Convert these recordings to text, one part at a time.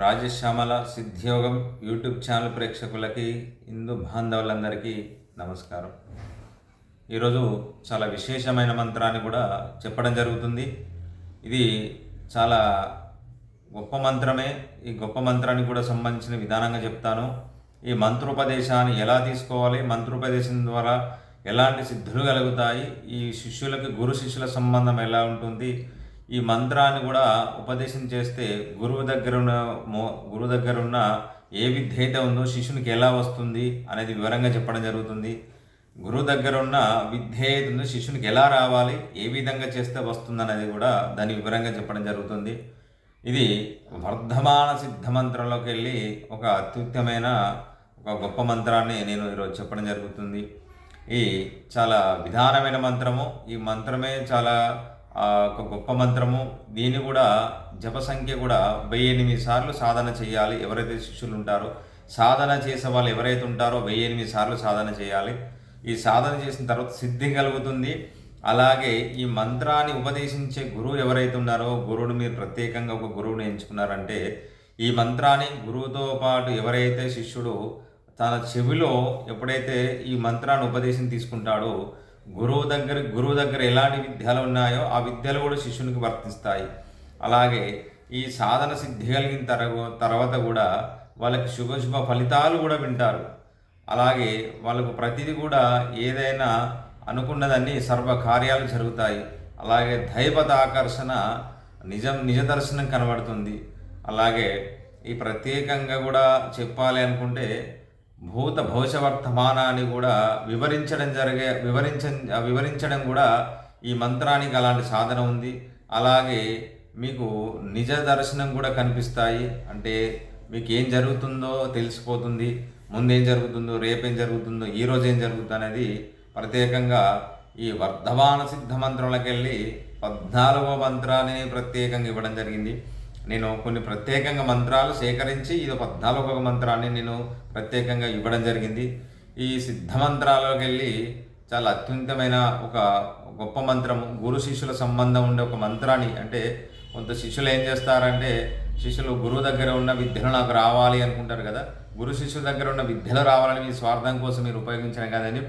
Rajashyamala సిద్ధియోగం YouTube channel ప్రేక్షకులకి హిందూ బాంధవులందరికీ నమస్కారం. ఈరోజు చాలా విశేషమైన మంత్రాన్ని కూడా చెప్పడం జరుగుతుంది. ఇది చాలా గొప్ప మంత్రమే. ఈ గొప్ప మంత్రానికి కూడా సంబంధించిన విధానంగా చెప్తాను. ఈ మంత్రోపదేశాన్ని ఎలా తీసుకోవాలి మంత్రోపదేశం ద్వారా ఎలాంటి సిద్ధులు కలుగుతాయి ఈ శిష్యులకి గురు శిష్యుల సంబంధం ఎలా ఉంటుంది ఈ మంత్రాన్ని కూడా ఉపదేశం చేస్తే గురువు దగ్గర ఉన్న మో గురువు దగ్గర ఉన్న ఏ విద్య అయితే ఉందో శిష్యునికి ఎలా వస్తుంది అనేది వివరంగా చెప్పడం జరుగుతుంది. గురువు దగ్గర ఉన్న విద్య ఏది ఉందో శిష్యునికి ఎలా రావాలి ఏ విధంగా చేస్తే వస్తుంది అనేది కూడా దాని వివరంగా చెప్పడం జరుగుతుంది. ఇది వర్ధమాన సిద్ధ మంత్రంలోకి వెళ్ళి ఒక అత్యుత్తమైన ఒక గొప్ప మంత్రాన్ని నేను ఈరోజు చెప్పడం జరుగుతుంది. ఈ చాలా విధానమైన మంత్రము. ఈ మంత్రమే చాలా ఒక గొప్ప మంత్రము. దీన్ని కూడా జప సంఖ్య కూడా వెయ్యి ఎనిమిది సార్లు సాధన చేయాలి. ఎవరైతే శిష్యులు ఉంటారో సాధన చేసే వాళ్ళు ఎవరైతే ఉంటారో వెయ్యి ఎనిమిది సార్లు సాధన చేయాలి. ఈ సాధన చేసిన తర్వాత సిద్ధి కలుగుతుంది. అలాగే ఈ మంత్రాన్ని ఉపదేశించే గురువు ఎవరైతే ఉన్నారో గురువుని మీరు ప్రత్యేకంగా ఒక గురువుని ఎంచుకున్నారంటే ఈ మంత్రాన్ని గురువుతో పాటు ఎవరైతే శిష్యుడు తన చెవిలో ఎప్పుడైతే ఈ మంత్రాన్ని ఉపదేశం తీసుకుంటాడో గురువు దగ్గర గురువు దగ్గర ఎలాంటి విద్యలు ఉన్నాయో ఆ విద్యలు కూడా శిష్యునికి వర్తిస్తాయి. అలాగే ఈ సాధన సిద్ధి కలిగిన తరగ తర్వాత కూడా వాళ్ళకి శుభ శుభ ఫలితాలు కూడా వింటారు. అలాగే వాళ్ళకు ప్రతిదీ కూడా ఏదైనా అనుకున్నదన్నీ సర్వ కార్యాలు జరుగుతాయి. అలాగే దైవత ఆకర్షణ నిజం నిజ దర్శనం కనబడుతుంది. అలాగే ఈ ప్రత్యేకంగా కూడా చెప్పాలి అనుకుంటే భూత భవిష్య వర్తమానాన్ని కూడా వివరించడం జరిగే వివరించ వివరించడం కూడా ఈ మంత్రానికి అలాంటి సాధన ఉంది. అలాగే మీకు నిజ దర్శనం కూడా కనిపిస్తాయి. అంటే మీకు ఏం జరుగుతుందో తెలిసిపోతుంది. ముందేం జరుగుతుందో రేపేం జరుగుతుందో ఈ రోజు ఏం జరుగుతుందో అనేది ప్రత్యేకంగా ఈ వర్ధమాన సిద్ధ మంత్రంలోకి వెళ్ళి పద్నాలుగో మంత్రాన్ని ప్రత్యేకంగా ఇవ్వడం జరిగింది. నేను కొన్ని ప్రత్యేకంగా మంత్రాలు సేకరించి ఇది పద్నాలుగవ మంత్రాన్ని నేను ప్రత్యేకంగా ఇవ్వడం జరిగింది. ఈ సిద్ధ మంత్రాలకు వెళ్ళి చాలా అత్యున్నతమైన ఒక గొప్ప మంత్రము గురు శిష్యుల సంబంధం ఉండే ఒక మంత్రాన్ని అంటే కొంత శిష్యులు ఏం చేస్తారంటే శిష్యులు గురువు దగ్గర ఉన్న విద్యలు నాకు రావాలి అనుకుంటారు కదా గురు శిష్యుల దగ్గర ఉన్న విద్యలు రావాలని మీ స్వార్థం కోసం మీరు ఉపయోగించడం కాదని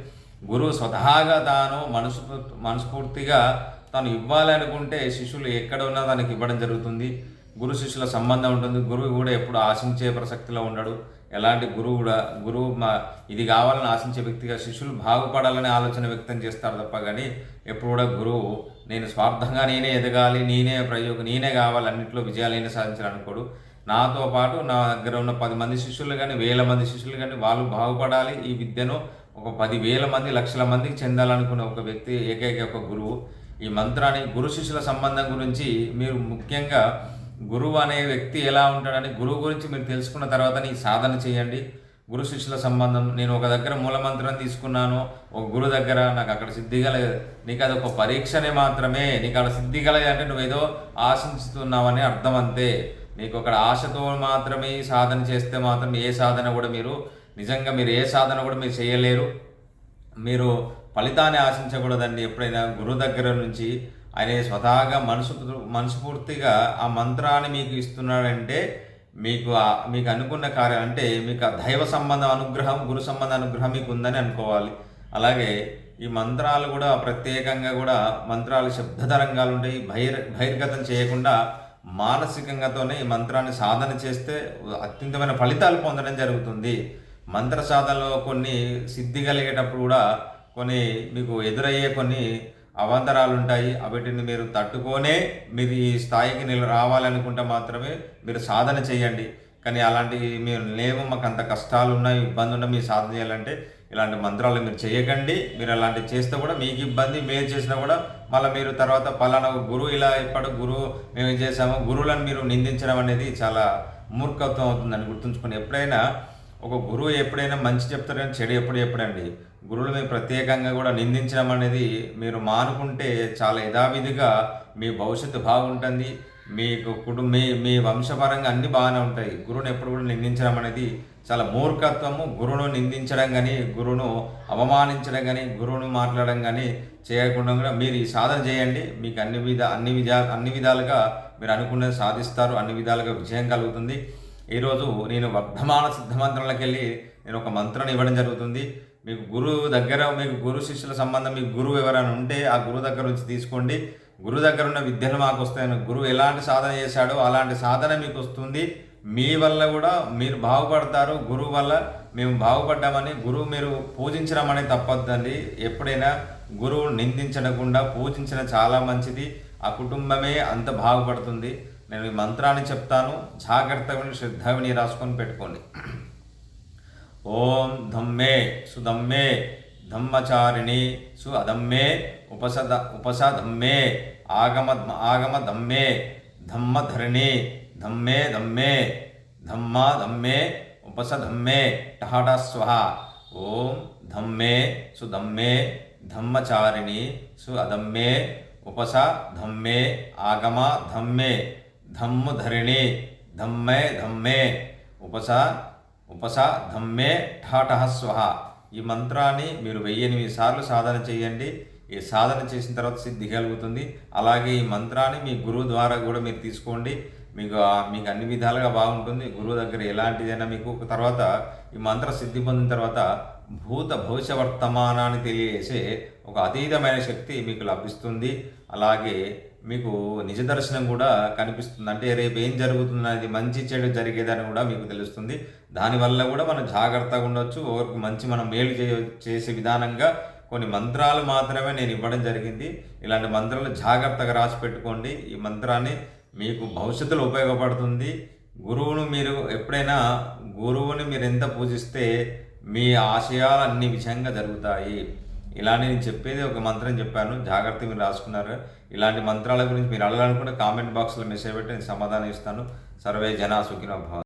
గురువు స్వతహాగా తాను మనసు మనస్ఫూర్తిగా తాను ఇవ్వాలనుకుంటే శిష్యులు ఎక్కడ ఉన్నా తనకి ఇవ్వడం జరుగుతుంది. గురు శిష్యుల సంబంధం ఉంటుంది. గురువు కూడా ఎప్పుడు ఆశించే ప్రసక్తిలో ఉండడు. ఎలాంటి గురువు కూడా గురువు మా ఇది కావాలని ఆశించే వ్యక్తిగా శిష్యులు బాగుపడాలని ఆలోచన వ్యక్తం చేస్తారు తప్ప కానీ ఎప్పుడు కూడా గురువు నేను స్వార్థంగా నేనే ఎదగాలి నేనే ప్రయోగం నేనే కావాలి అన్నింటిలో విజయాలు నేనే సాధించాలనుకోడు నాతో పాటు నా దగ్గర ఉన్న పది మంది శిష్యులు కానీ వేల మంది శిష్యులు కానీ వాళ్ళు బాగుపడాలి ఈ విద్యను ఒక పది వేల మంది లక్షల మందికి చెందాలనుకునే ఒక వ్యక్తి ఏకైక ఒక గురువు. ఈ మంత్రాన్ని గురు శిష్యుల సంబంధం గురించి మీరు ముఖ్యంగా గురువు అనే వ్యక్తి ఎలా ఉంటాడని గురువు గురించి మీరు తెలుసుకున్న తర్వాత నీ సాధన చేయండి. గురు శిష్యుల సంబంధం నేను ఒక దగ్గర మూలమంత్రం తీసుకున్నాను ఒక గురు దగ్గర నాకు అక్కడ సిద్ధి కలగదు నీకు అది ఒక పరీక్షనే మాత్రమే నీకు అక్కడ సిద్ధి కలగదు నువ్వు నువ్వేదో ఆశిస్తున్నావని అర్థం అంతే. నీకు అక్కడ ఆశతో మాత్రమే సాధన చేస్తే మాత్రం ఏ సాధన కూడా మీరు నిజంగా మీరు ఏ సాధన కూడా మీరు చేయలేరు. మీరు ఫలితాన్ని ఆశించకూడదండి. ఎప్పుడైనా గురువు దగ్గర నుంచి ఆయన స్వతహాగా మనసు మనస్ఫూర్తిగా ఆ మంత్రాన్ని మీకు ఇస్తున్నాడంటే మీకు మీకు అనుకున్న కార్యం అంటే మీకు ఆ దైవ సంబంధం అనుగ్రహం గురు సంబంధ అనుగ్రహం మీకు ఉందని అనుకోవాలి. అలాగే ఈ మంత్రాలు కూడా ప్రత్యేకంగా కూడా మంత్రాలు శబ్ద తరంగాలు ఉంటాయి. బహిర్ బహిర్గతం చేయకుండా మానసికంగాతోనే ఈ మంత్రాన్ని సాధన చేస్తే అత్యంతమైన ఫలితాలు పొందడం జరుగుతుంది. మంత్ర సాధనలో కొన్ని సిద్ధి కలిగేటప్పుడు కూడా కొన్ని మీకు ఎదురయ్యే కొన్ని అవాంతరాలు ఉంటాయి వాటిని మీరు తట్టుకొనే మీరు ఈ స్థాయికి నిలు రావాలనుకుంటే మాత్రమే మీరు సాధన చేయండి. కానీ అలాంటి మీరు లేవు మాకు అంత కష్టాలు ఉన్నాయి ఇబ్బంది ఉన్నా మీరు సాధన చేయాలంటే ఇలాంటి మంత్రాలు మీరు చేయకండి. మీరు అలాంటివి చేస్తే కూడా మీకు ఇబ్బంది మీరు చేసినా కూడా మళ్ళీ మీరు తర్వాత పలానా గురువు ఇలా ఇప్పటి గురువు మేము ఏం చేసాము గురువులను మీరు నిందించడం అనేది చాలా మూర్ఖత్వం అవుతుందని గుర్తుంచుకొని ఎప్పుడైనా ఒక గురువు ఎప్పుడైనా మంచి చెప్తారని చెడు ఎప్పుడు చెప్పడండి. గురువులు ప్రత్యేకంగా కూడా నిందించడం అనేది మీరు మానుకుంటే చాలా యథావిధిగా మీ భవిష్యత్తు బాగుంటుంది. మీకు కుటుంబ మీ మీ వంశపరంగా అన్ని బాగానే ఉంటాయి. గురువుని ఎప్పుడు కూడా నిందించడం అనేది చాలా మూర్ఖత్వము. గురువును నిందించడం కానీ గురువును అవమానించడం కానీ గురువును మాట్లాడడం కానీ చేయకుండా కూడా మీరు ఈ సాధన చేయండి. మీకు అన్ని విధ అన్ని విధా అన్ని విధాలుగా మీరు అనుకున్నది సాధిస్తారు. అన్ని విధాలుగా విజయం కలుగుతుంది. ఈరోజు నేను వర్ధమాన సిద్ధ మంత్రాలకు వెళ్ళి నేను ఒక మంత్రాన్ని ఇవ్వడం జరుగుతుంది. మీకు గురువు దగ్గర మీకు గురు శిష్యుల సంబంధం మీకు గురువు ఎవరైనా ఉంటే ఆ గురువు దగ్గర నుంచి తీసుకోండి. గురువు దగ్గర ఉన్న విద్యలు మాకు వస్తాయని గురువు ఎలాంటి సాధన చేశాడో అలాంటి సాధన మీకు వస్తుంది. మీ వల్ల కూడా మీరు బాగుపడతారు గురువు వల్ల మేము బాగుపడ్డామని గురువు మీరు పూజించడం అనేది ఎప్పుడైనా గురువు నిందించకుండా పూజించడం చాలా మంచిది. ఆ కుటుంబమే అంత బాగుపడుతుంది. నేను ఈ మంత్రాన్ని చెప్తాను. జాగ్రత్తగా శ్రద్ధ విని రాసుకొని పెట్టుకోండి. ఓం ధమ్మే సుధమ్మే ధమ్మచారిణి సు అధమ్మే ఉపసద ఉపసధమ్మే ఆగమ ఆగమ ధమ్మే ధమ్మధరణి ధమ్మే ధమ్మే ధమ్మా ధమ్మే ఉపసధమ్మే టహట స్వహ ఓం ధమ్మే సుధమ్మే ధమ్మచారిణి సు అధమ్మే ఉపస ధమ్మే ఆగమ ధమ్మే ధమ్ముధరిణి ధమ్మే ధమ్మే ఉపస ఉపస ధమ్మే ఠాఠ స్వహ ఈ మంత్రాన్ని మీరు వెయ్యి సార్లు సాధన చేయండి. ఈ సాధన చేసిన తర్వాత సిద్ధి కలుగుతుంది. అలాగే ఈ మంత్రాన్ని మీ గురువు ద్వారా కూడా మీరు తీసుకోండి. మీకు మీకు అన్ని విధాలుగా బాగుంటుంది. గురువు దగ్గర ఎలాంటిదైనా మీకు తర్వాత ఈ మంత్ర సిద్ధి పొందిన తర్వాత భూత భవిష్య వర్తమానాన్ని తెలియజేసే ఒక అతీతమైన శక్తి మీకు లభిస్తుంది. అలాగే మీకు నిజ దర్శనం కూడా కనిపిస్తుంది. అంటే రేపు ఏం జరుగుతున్నది మంచి చెడు జరిగేదని కూడా మీకు తెలుస్తుంది. దానివల్ల కూడా మనం జాగ్రత్తగా ఉండొచ్చు. ఒకరికి మంచి మనం మేలు చే చేసే విధానంగా కొన్ని మంత్రాలు మాత్రమే నేను ఇవ్వడం జరిగింది. ఇలాంటి మంత్రాలు జాగ్రత్తగా రాసి పెట్టుకోండి. ఈ మంత్రాన్ని మీకు భవిష్యత్తులో ఉపయోగపడుతుంది. గురువును మీరు ఎప్పుడైనా గురువుని మీరు ఎంత పూజిస్తే మీ ఆశయాలు అన్ని విషయంగా జరుగుతాయి. ఇలానే నేను చెప్పేది ఒక మంత్రం చెప్పాను. జాగ్రత్త మీరు రాసుకున్నారు. ఇలాంటి మంత్రాల గురించి మీరు అడగాలనుకుంటే కామెంట్ బాక్స్లో మెసేజ్ పెట్టి నేను సమాధానం ఇస్తాను. సర్వే జనా సుఖినో భవ